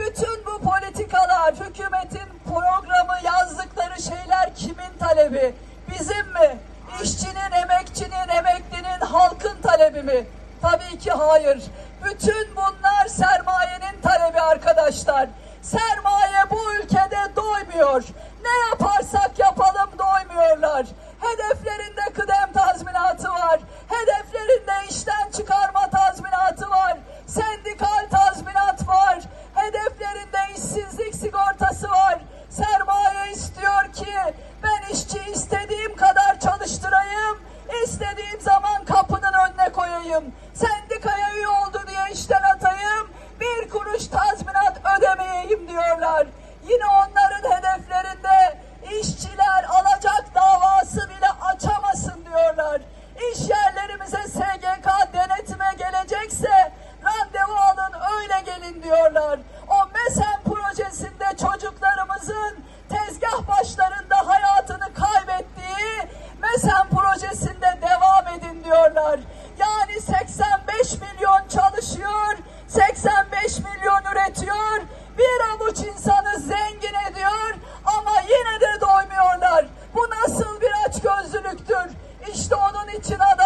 Bütün bu politikalar, hükümetin programı yazdıkları şeyler kimin talebi? Bizim mi? İşçinin, emekçinin, emeklinin, halkın talebi mi? Tabii ki hayır. Bütün bunlar sermayenin talebi arkadaşlar. Sermaye bu ülkede doymuyor. Ne yaparsak yapalım doymuyorlar. İşçi istediğim kadar çalıştırayım. istediğim zaman kapının önüne koyayım. Sendikaya geçiyor, bir avuç insanı zengin ediyor ama yine de doymuyorlar. Bu nasıl bir açgözlülüktür? İşte onun için adam